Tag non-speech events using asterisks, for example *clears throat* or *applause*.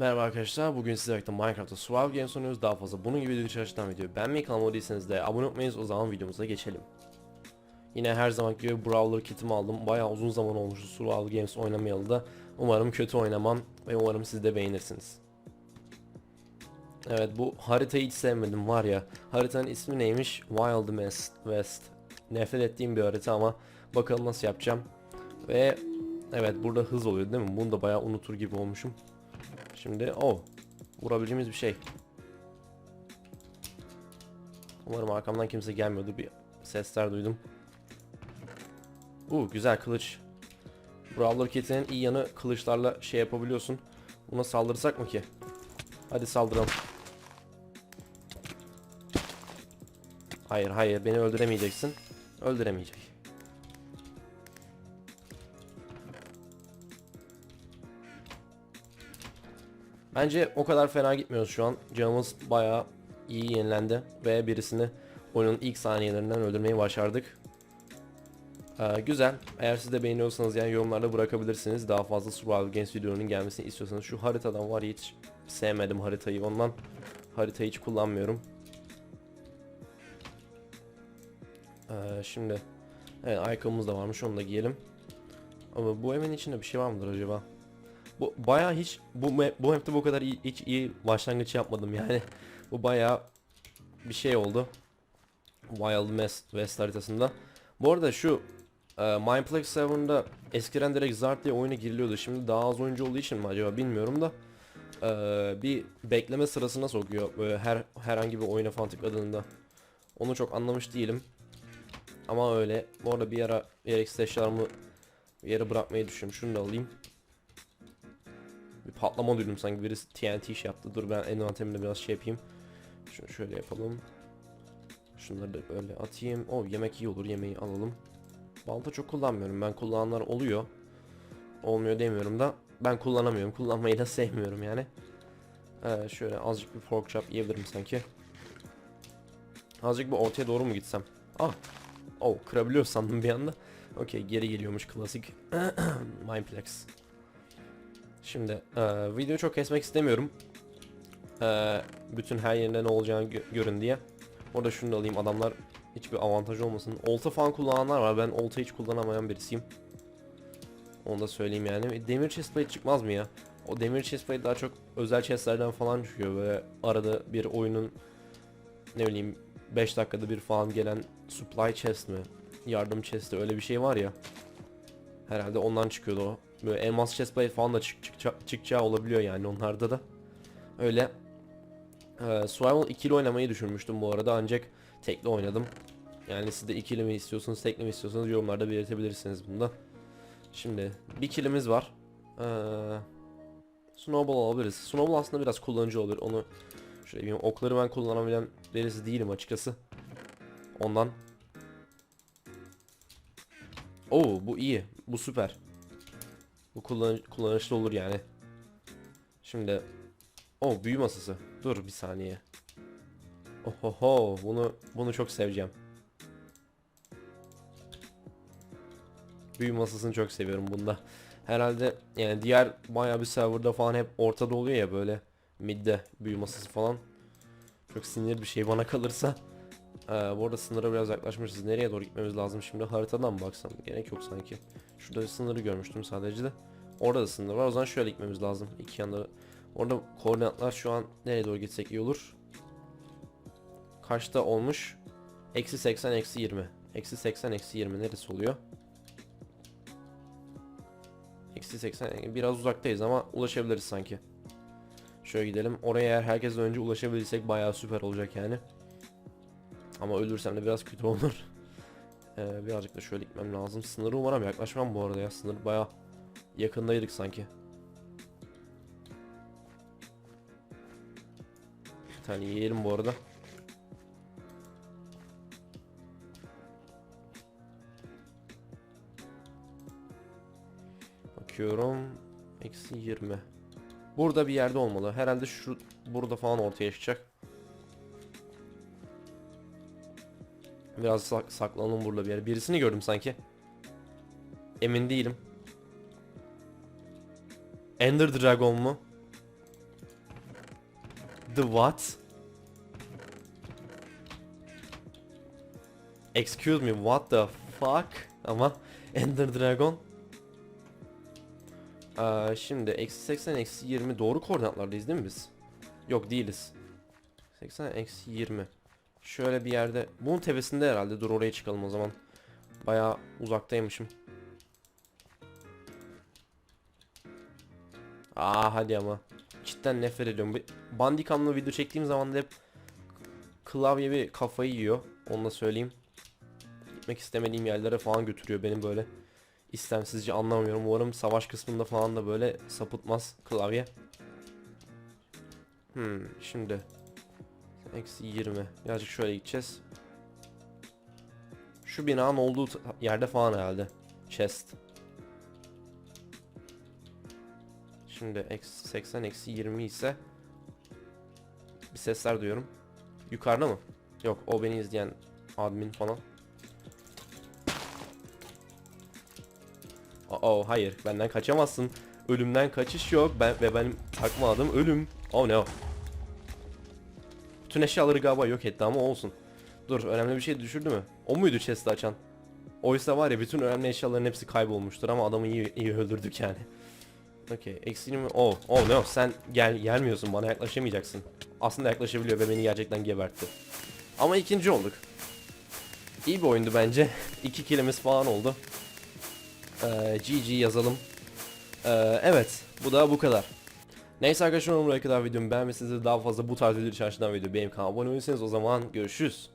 Merhaba arkadaşlar, bugün sizlerle birlikte Minecraft'ta Survival Games oynuyoruz. Daha fazla bunun gibi video çalıştan video beğenmeyi, kanalıma değilseniz de abone olmayınız. O zaman videomuza geçelim. Yine her zaman gibi Brawler kitimi aldım. Bayağı uzun zaman olmuştu Survival Games oynamayalı da. Umarım kötü oynamam ve umarım siz de beğenirsiniz. Evet bu haritayı hiç sevmedim var ya. Haritanın ismi neymiş? Wild West. Nefret ettiğim bir harita ama bakalım nasıl yapacağım. Ve evet burada hız oluyor değil mi? Bunu da bayağı unutur gibi olmuşum. Şimdi o vurabileceğimiz bir şey. Umarım arkamdan kimse gelmiyordu. Bir sesler duydum. Uuu güzel kılıç. Brawler kitinin iyi yanı kılıçlarla şey yapabiliyorsun. Buna saldırsak mı ki? Hadi saldıralım. Hayır hayır beni öldüremeyeceksin. Öldüremeyecek. Bence o kadar fena gitmiyoruz şu an. Canımız bayağı iyi yenilendi ve birisini oyunun ilk saniyelerinden öldürmeyi başardık. Ee, güzel. Eğer siz de beğeniyorsanız yani yorumlarda bırakabilirsiniz. Daha fazla Survival Games videonun gelmesini istiyorsanız. Şu haritadan var hiç sevmedim haritayı. Ondan haritayı hiç kullanmıyorum. Ee, şimdi evet ayakkabımız da varmış onu da giyelim. Ama bu evin içinde bir şey var mıdır acaba? Bu bayağı hiç bu bu map'te bu kadar iyi, hiç iyi başlangıç yapmadım yani. Bu bayağı bir şey oldu. Wild West, West haritasında. Bu arada şu e, Mineplex 7'da eskiden direkt Zart diye oyuna giriliyordu. Şimdi daha az oyuncu olduğu için mi acaba bilmiyorum da e, bir bekleme sırasına sokuyor böyle her herhangi bir oyuna falan tıkladığında. Onu çok anlamış değilim. Ama öyle. Bu arada bir ara gereksiz eşyalarımı bir yere bırakmayı düşünüyorum. Şunu da alayım. Patlama duydum sanki birisi TNT şey yaptı. Dur ben envanterimde biraz şey yapayım. Şunu şöyle yapalım. Şunları da böyle atayım. O yemek iyi olur. Yemeği alalım. Balta çok kullanmıyorum. Ben kullananlar oluyor. Olmuyor demiyorum da ben kullanamıyorum. Kullanmayı da sevmiyorum yani. Ee, şöyle azıcık bir pork chop yiyebilirim sanki. Azıcık bir ortaya doğru mu gitsem? Ah. Oh kırabiliyor sandım bir anda. Okey geri geliyormuş klasik. *clears throat* Mineplex. Şimdi e, videoyu çok kesmek istemiyorum. E, bütün her yerinde ne olacağını gö- görün diye. Orada şunu da alayım adamlar hiçbir avantaj olmasın. Olta falan kullananlar var. Ben olta hiç kullanamayan birisiyim. Onu da söyleyeyim yani. Demir chestplate çıkmaz mı ya? O demir chestplate daha çok özel chestlerden falan çıkıyor. Böyle arada bir oyunun ne bileyim 5 dakikada bir falan gelen supply chest mi? Yardım chest'i öyle bir şey var ya. Herhalde ondan çıkıyordu o. Böyle elmas chestplate falan da çık, çık, çıkacağı olabiliyor yani onlarda da. Öyle. Ee, Survival ikili oynamayı düşünmüştüm bu arada ancak tekli oynadım. Yani siz de ikili mi istiyorsunuz, tekli mi istiyorsanız yorumlarda belirtebilirsiniz bunda. Şimdi bir kilimiz var. Ee, snowball alabiliriz. Snowball aslında biraz kullanıcı olur. Onu şöyle bir okları ben kullanabilen birisi değilim açıkçası. Ondan. Oo bu iyi. Bu süper. Bu kullan kullanışlı olur yani. Şimdi o büyü masası. Dur bir saniye. Ohoho bunu bunu çok seveceğim. Büyü masasını çok seviyorum bunda. Herhalde yani diğer bayağı bir serverda falan hep ortada oluyor ya böyle midde büyü masası falan. Çok sinir bir şey bana kalırsa. Ee, bu arada sınıra biraz yaklaşmışız. Nereye doğru gitmemiz lazım şimdi? Haritadan mı baksam? Gerek yok sanki. Şurada sınırı görmüştüm sadece de. Orada da sınır var. O zaman şöyle gitmemiz lazım. İki yanda. Orada koordinatlar şu an nereye doğru gitsek iyi olur. Kaçta olmuş? Eksi 80, eksi 20. Eksi 80, eksi 20 neresi oluyor? Eksi 80, biraz uzaktayız ama ulaşabiliriz sanki. Şöyle gidelim. Oraya eğer herkesten önce ulaşabilirsek bayağı süper olacak yani. Ama ölürsem de biraz kötü olur. Ee, birazcık da şöyle gitmem lazım. Sınırı umarım yaklaşmam bu arada ya. Sınır bayağı yakındaydık sanki. Bir tane yiyelim bu arada. Bakıyorum. Eksi 20. Burada bir yerde olmalı. Herhalde şu burada falan ortaya çıkacak. Biraz sak saklanalım burada bir yere. Birisini gördüm sanki. Emin değilim. Ender Dragon mu? The what? Excuse me, what the fuck? Ama *laughs* Ender Dragon. Aa, şimdi eksi 80 eksi 20 doğru koordinatlardayız değil mi biz? Yok değiliz. 80 eksi 20. Şöyle bir yerde. Bunun tepesinde herhalde. Dur oraya çıkalım o zaman. Bayağı uzaktaymışım. Aa hadi ama. Cidden nefret ediyorum. Bandicam'la video çektiğim zaman da hep klavye bir kafayı yiyor. Onu da söyleyeyim. Gitmek istemediğim yerlere falan götürüyor benim böyle. istemsizce anlamıyorum. Umarım savaş kısmında falan da böyle sapıtmaz klavye. Hmm, şimdi Eksi 20. Birazcık şöyle gideceğiz. Şu binanın olduğu yerde falan herhalde. Chest. Şimdi eksi 80 eksi 20 ise bir sesler duyuyorum. Yukarıda mı? Yok o beni izleyen admin falan. Oh hayır benden kaçamazsın. Ölümden kaçış yok. Ben ve benim takma adım ölüm. Oh no. Bütün eşyaları galiba yok etti ama olsun. Dur önemli bir şey düşürdü mü? O muydu chest'i açan? Oysa var ya bütün önemli eşyaların hepsi kaybolmuştur ama adamı iyi, iyi öldürdük yani. Okey eksiğini mi? Oh, oh no sen gel gelmiyorsun bana yaklaşamayacaksın. Aslında yaklaşabiliyor ve beni gerçekten gebertti. Ama ikinci olduk. İyi bir oyundu bence. *laughs* İki kilimiz falan oldu. Ee, GG yazalım. Ee, evet bu da bu kadar. Neyse arkadaşlar umarım buraya kadar videomu beğenmişsinizdir. Daha fazla bu tarz video içerisinden video benim kanalıma abone olursanız o zaman görüşürüz.